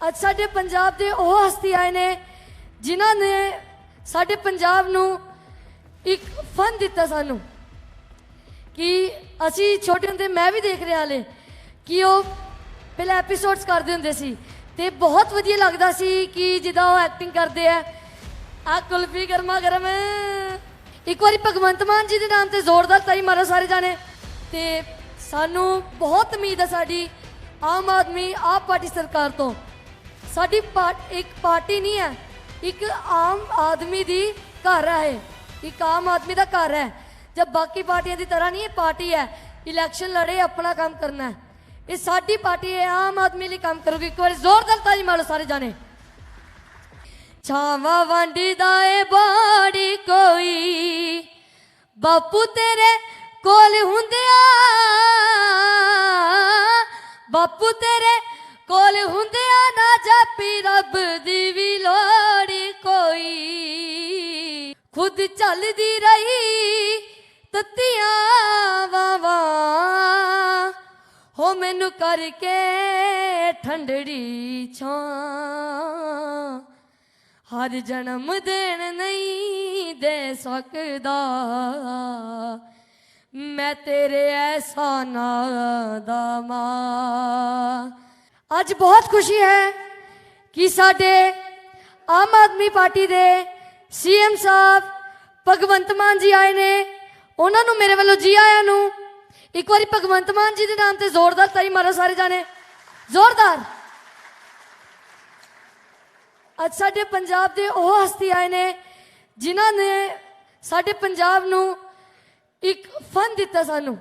ਅੱਜ ਸਾਡੇ ਪੰਜਾਬ ਦੇ ਉਹ ਹਸਤੀ ਆਏ ਨੇ, ਜਿਨ੍ਹਾਂ ਨੇ ਸਾਡੇ ਪੰਜਾਬ ਨੂੰ ਇੱਕ ਫਨ ਦਿੱਤਾ ਸਾਨੂੰ ਕਿ ਅਸੀਂ ਛੋਟੇ ਹੁੰਦੇ ਮੈਂ ਵੀ ਦੇਖ ਰਿਹਾ ਹਲੇ ਕਿ ਉਹ ਪਹਿਲਾਂ ਐਪੀਸੋਡਸ ਕਰਦੇ ਹੁੰਦੇ ਸੀ ਤੇ ਬਹੁਤ ਵਧੀਆ ਲੱਗਦਾ ਸੀ ਕਿ ਜਿੱਦਾਂ ਉਹ ਐਕਟਿੰਗ ਕਰਦੇ ਆ। ਆ ਕੁਲਫੀ ਗਰਮਾ ਗਰਮ। ਇੱਕ ਵਾਰੀ ਭਗਵੰਤ ਮਾਨ ਜੀ ਦੇ ਨਾਮ ਤੇ ਜ਼ੋਰਦਾਰ ਤਾਈ ਮਾਰੋ ਸਾਰੇ ਜਾਣੇ ਤੇ ਸਾਨੂੰ ਬਹੁਤ ਉਮੀਦ ਹੈ ਸਾਡੀ ਆਮ ਆਦਮੀ, ਆਪ ਪਾਰਟੀ ਸਰਕਾਰ ਤੋਂ ਸਾਡੀ ਪਾਰਟ ਇੱਕ ਪਾਰਟੀ ਨਹੀਂ ਹੈ, ਇੱਕ ਆਮ ਆਦਮੀ ਦੀ ਘਰ ਹੈ ਇਹ। ਇੱਕ ਆਮ ਆਦਮੀ ਦਾ ਘਰ ਹੈ। ਜਦ ਬਾਕੀ ਪਾਰਟੀਆਂ ਦੀ ਤਰ੍ਹਾਂ ਨਹੀਂ, ਇਹ ਪਾਰਟੀ ਹੈ, ਇਲੈਕਸ਼ਨ ਲੜੇ, ਆਪਣਾ ਕੰਮ ਕਰਨਾ ਹੈ। ਇਹ ਸਾਡੀ ਪਾਰਟੀ ਹੈ ਆਮ ਆਦਮੀ ਲਈ ਕੰਮ ਕਰੂਗੀ। ਇੱਕ ਵਾਰੀ ਜ਼ੋਰਦਾਰ ਤਾਲੀ ਮਾਰੋ ਸਾਰੇ ਜਾਣੇ। ਛਾਵਾਂ ਵੰਡਦਾ ਏ ਬਾੜੀ ਕੋਈ, ਬਾਪੂ ਤੇਰੇ ਕੋਲ ਹੁੰਦਿਆ, ਬਾਪੂ ਤੇਰੇ ਕੋਲ ਹੁੰਦਿਆਂ ਨਾ ਜਾਪੀ ਰੱਬ ਦੀ ਵੀ ਲੋੜੀ ਕੋਈ। ਖੁਦ ਚੱਲਦੀ ਰਹੀ ਤਤੀਆਂ ਵਾਵਾ। ਹੋ ਮੈਨੂੰ ਕਰਕੇ ਠੰਡੜੀ ਛਾਂ। ਹਰ ਜਨਮ ਦੇਣ ਨਹੀਂ ਦੇ ਸਕਦਾ। ਮੈਂ ਤੇਰੇ ਐਸਾ ਨਾ ਦਾ ਮਾਂ ਅੱਜ ਬਹੁਤ ਖੁਸ਼ੀ ਹੈ ਕਿ ਸਾਡੇ ਆਮ ਆਦਮੀ ਪਾਰਟੀ ਦੇ ਸੀਐਮ ਸਾਹਿਬ ਭਗਵੰਤ ਮਾਨ ਜੀ ਆਏ ਨੇ। ਉਹਨਾਂ ਨੂੰ ਮੇਰੇ ਵੱਲੋਂ ਜੀ ਆਇਆਂ ਨੂੰ ਇੱਕ ਵਾਰੀ ਭਗਵੰਤ ਮਾਨ ਜੀ ਦੇ ਨਾਮ ਤੇ ਜ਼ੋਰਦਾਰ ਤਾਈ ਮਾਰੋ ਸਾਰੇ ਜਾਣੇ। ਜ਼ੋਰਦਾਰ। ਅੱਜ ਸਾਡੇ ਪੰਜਾਬ ਦੇ ਉਹ ਹਸਤੀ ਆਏ ਨੇ, ਜਿਨ੍ਹਾਂ ਨੇ ਸਾਡੇ ਪੰਜਾਬ ਨੂੰ ਇੱਕ ਫਨ ਦਿੱਤਾ ਸਾਨੂੰ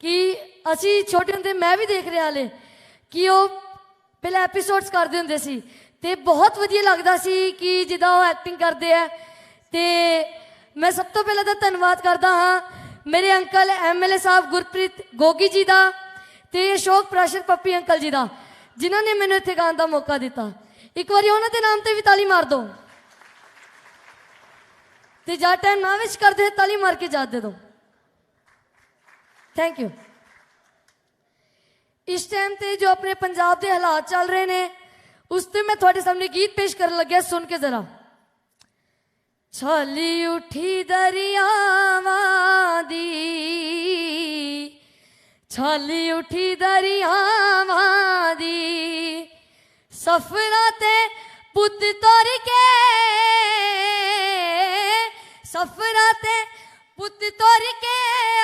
ਕਿ ਅਸੀਂ ਛੋਟੇ ਹੁੰਦੇ ਮੈਂ ਵੀ ਦੇਖ ਰਿਹਾ ਹਲੇ। ਕਿ ਉਹ ਪਹਿਲਾਂ ਐਪੀਸੋਡਸ ਕਰਦੇ ਹੁੰਦੇ ਸੀ ਤੇ ਬਹੁਤ ਵਧੀਆ ਲੱਗਦਾ ਸੀ ਕਿ ਜਿੱਦਾਂ ਉਹ ਐਕਟਿੰਗ ਕਰਦੇ ਆ। ਤੇ ਮੈਂ ਸਭ ਤੋਂ ਪਹਿਲਾਂ ਤਾਂ ਧੰਨਵਾਦ ਕਰਦਾ ਹਾਂ ਮੇਰੇ ਅੰਕਲ ਐਮਐਲਏ ਸਾਹਿਬ ਗੁਰਪ੍ਰੀਤ ਗੋਗੀ ਜੀ ਦਾ ਤੇ ਅਸ਼ੋਕ ਪ੍ਰਾਸ਼ਰ ਪੱਪੀ ਅੰਕਲ ਜੀ ਦਾ, ਜਿਨ੍ਹਾਂ ਨੇ ਮੈਨੂੰ ਇੱਥੇ ਗਾਉਣ ਦਾ ਮੌਕਾ ਦਿੱਤਾ। ਇੱਕ ਵਾਰੀ ਉਹਨਾਂ ਦੇ ਨਾਮ ਤੇ ਵੀ ਤਾਲੀ ਮਾਰ ਦਿਓ। ਤੇ ਜਾ ਟਾਈਮ ਨਾ ਵਿਸ਼ ਕਰਦੇ ਹੋਏ ਤਾਲੀ ਮਾਰ ਕੇ ਜਾ ਦੇ ਦਿਓ। ਥੈਂਕ ਯੂ ਇਸ ਟਾਈਮ ਤੇ ਜੋ ਆਪਣੇ ਪੰਜਾਬ ਦੇ ਹਾਲਾਤ ਚੱਲ ਰਹੇ ਨੇ, ਉਸ ਤੇ ਮੈਂ ਤੁਹਾਡੇ ਸਾਹਮਣੇ ਗੀਤ ਪੇਸ਼ ਕਰਨ ਲੱਗਿਆ, ਸੁਣ ਕੇ ਜ਼ਰਾ। ਛਾਲੀ ਉਠੀ ਦਰਿਆਵਾਂ ਦੀ, ਛਾਲੀ ਉਠੀ ਦਰਿਆਵਾਂ ਦੀ, ਸਫਰਾਂ ਤੇ ਪੁੱਤ ਤੁਰ ਕੇ, ਸਫਰਾਂ ਤੇ ਪੁੱਤ ਤੁਰ ਕੇ,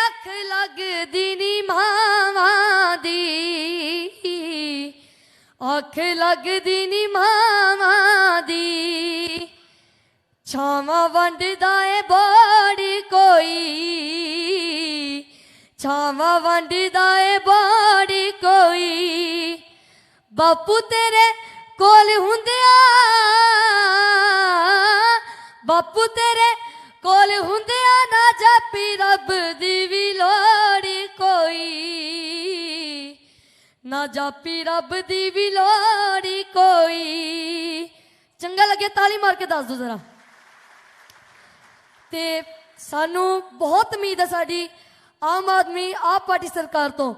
ਅੱਖ ਲੱਗਦੀ ਨੀ ਮਾਵਾਂ। ਅੱਖ ਲੱਗਦੀ ਨੀ ਮਾਵਾਂ ਦੀ। ਛਾਵਾਂ ਵੰਡਦਾ ਏ ਬੋੜੀ ਕੋਈ। ਛਾਵਾਂ ਵੰਡਦਾ ਏ ਬੋੜੀ ਕੋਈ। ਬਾਪੂ ਤੇਰੇ ਕੋਲ ਹੁੰਦਿਆ, ਬਾਪੂ ਤੇਰੇ ਕੋਲ ਹੁੰਦਿਆ ਨਾ ਜਾਪੀ ਰੱਬ ਦੀ। ਨਾ ਜਾਪੀ ਰੱਬ ਦੀ ਵੀ ਲੋੜੀ ਕੋਈ। ਚੰਗਾ ਲੱਗੇ ਤਾਲੀ ਮਾਰ ਕੇ ਦੱਸ ਦੋ ਜ਼ਰਾ। ਤੇ ਸਾਨੂੰ ਬਹੁਤ ਉਮੀਦ ਹੈ ਸਾਡੀ ਆਮ ਆਦਮੀ, ਆਪ ਪਾਰਟੀ ਸਰਕਾਰ ਤੋਂ।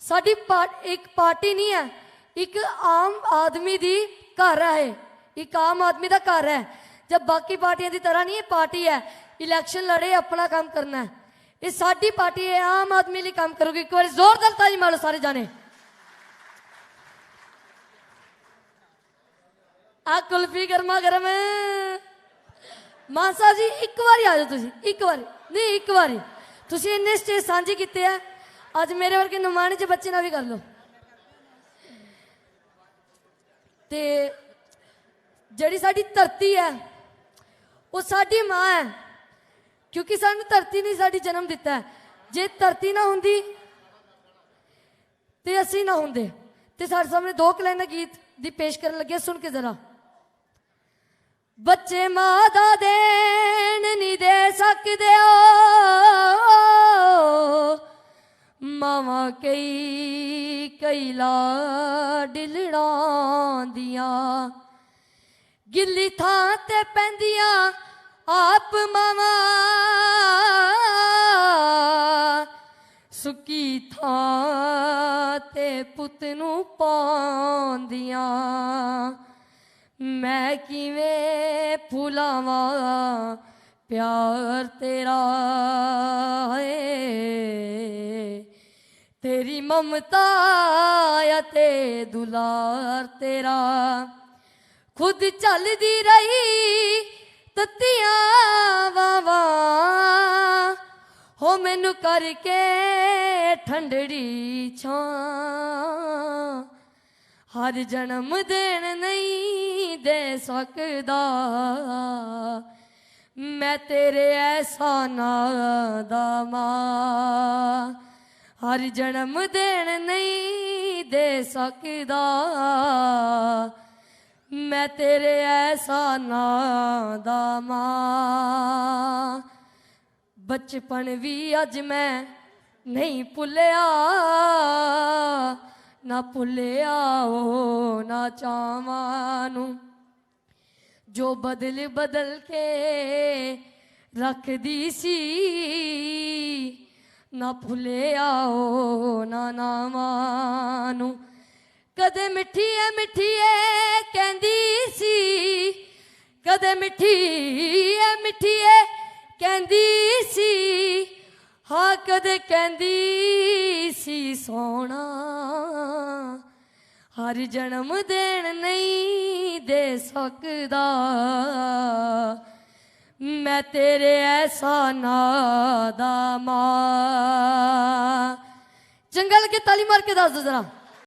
ਸਾਡੀ ਇੱਕ ਪਾਰਟੀ ਨਹੀਂ ਹੈ, ਇੱਕ ਆਮ ਆਦਮੀ ਦੀ ਘਰ ਹੈ ਇਹ। ਇੱਕ ਆਮ ਆਦਮੀ ਦਾ ਘਰ ਹੈ। ਜਦ ਬਾਕੀ ਪਾਰਟੀਆਂ ਦੀ ਤਰ੍ਹਾਂ ਨਹੀਂ, ਇਹ ਪਾਰਟੀ ਹੈ। ਇਲੈਕਸ਼ਨ ਲੜੇ, ਆਪਣਾ ਕੰਮ ਕਰਨਾ ਹੈ। ਇਹ ਸਾਡੀ ਪਾਰਟੀ ਹੈ, ਆਮ ਆਦਮੀ ਲਈ ਕੰਮ ਕਰੂਗੀ। ਇੱਕ ਵਾਰੀ ਜ਼ੋਰਦਾਰ ਤਾਲੀ ਮਾਰੋ ਸਾਰੇ ਜਾਣੇ। ਆ ਕੁਲਫੀ ਗਰਮਾ ਗਰਮ ਮਾਨਸਾ ਜੀ, ਇੱਕ ਵਾਰੀ ਆ ਜਾਓ ਤੁਸੀਂ, ਇੱਕ ਵਾਰੀ। ਨਹੀਂ, ਇੱਕ ਵਾਰੀ। ਤੁਸੀਂ ਇੰਨੇ ਸਟੇਜ ਸਾਂਝੇ ਕੀਤੇ ਆ। ਅੱਜ ਮੇਰੇ ਵਰਗੇ ਨਮਾਣੇ ਚ ਬੱਚੇ ਨਾਲ ਵੀ ਕਰ ਲਓ। ਤੇ ਜਿਹੜੀ ਸਾਡੀ ਧਰਤੀ ਹੈ, ਉਹ ਸਾਡੀ ਮਾਂ ਹੈ। ਕਿਉਂਕਿ ਸਾਨੂੰ ਧਰਤੀ ਨੇ ਸਾਡੀ ਜਨਮ ਦਿੱਤਾ ਜੇ ਧਰਤੀ ਨਾ ਹੁੰਦੀ, ਤੇ ਅਸੀਂ ਨਾ ਹੁੰਦੇ। ਤੇ ਸਾਡੇ ਸਾਹਮਣੇ ਦੋ ਕੁ ਗੀਤ ਦੀ ਪੇਸ਼ ਕਰਨ ਲੱਗੇ ਸੁਣ ਕੇ ਜ਼ਰਾ। ਬੱਚੇ ਮਾਂ ਦਾ ਦੇਣ ਨਹੀਂ ਦੇ ਸਕਦੇ ਓ। ਮਾਵਾਂ ਕਈ ਕਈ ਲਾਡਿਲੜਾਂ ਦੀਆਂ। ਗਿੱਲੀ ਥਾਂ ਤੇ ਪੈਂਦੀਆਂ ਆਪ ਮਾਵਾਂ। ਸੁੱਕੀ ਥਾਂ ਤੇ ਪੁੱਤ ਨੂੰ ਪਾਉਂਦੀਆਂ। ਮੈਂ ਕਿਵੇਂ ਭੁਲਾਵਾਂ ਪਿਆਰ ਤੇਰਾ ਏ? ਤੇਰੀ ਮਮਤਾ ਅਤੇ ਦੁਲਾਰ ਤੇਰਾ। ਖੁਦ ਚੱਲਦੀ ਰਹੀ ਤਤੀਆਂ ਵਾਵਾ। ਹੋ ਮੈਨੂੰ ਕਰਕੇ ਠੰਡੜੀ ਛਾਂ। ਹਰ ਜਨਮ ਦੇਣ ਨਹੀਂ ਦੇ ਸਕਦਾ। ਮੈਂ ਤੇਰੇ ਐਸਾ ਨਾ ਦਾ ਮਾਂ ਹਰ ਜਨਮ ਦੇਣ ਨਹੀਂ ਦੇ ਸਕਦਾ। ਮੈਂ ਤੇਰੇ ਐਸਾ ਨਾ ਦਾ ਮਾਂ ਬਚਪਨ ਵੀ ਅੱਜ ਮੈਂ ਨਹੀਂ ਭੁੱਲਿਆ। ਨਾ ਭੁੱਲਿਆ ਉਹ ਨਾ ਚਾਵਾਂ ਨੂੰ। ਜੋ ਬਦਲ ਬਦਲ ਕੇ ਰੱਖਦੀ ਸੀ, ਨਾ ਭੁੱਲਿਆ ਓ ਨਾ ਨਾਵਾਂ ਨੂੰ। ਕਦੇ ਮਿੱਠੀ ਐ ਮਿੱਠੀ ਐ ਕਹਿੰਦੀ ਸੀ, ਕਦੇ ਮਿੱਠੀ ਐ ਮਿੱਠੀ ਐ ਕਹਿੰਦੀ ਸੀ, ਹਾਂ ਕਦੇ ਕਹਿੰਦੀ ਸੀ ਸੋਹਣਾ। ਹਰ ਜਨਮ ਦੇਣ ਨਹੀਂ ਦੇ ਸਕਦਾ। ਮੈਂ ਤੇਰੇ ਐਸਾ ਨਾ ਦਾ ਮਾਂ। ਚੰਗਾ ਲੱਗੇ ਤਾਲੀ ਮਾਰ ਕੇ ਦੱਸ ਦੋ ਜ਼ਰਾ।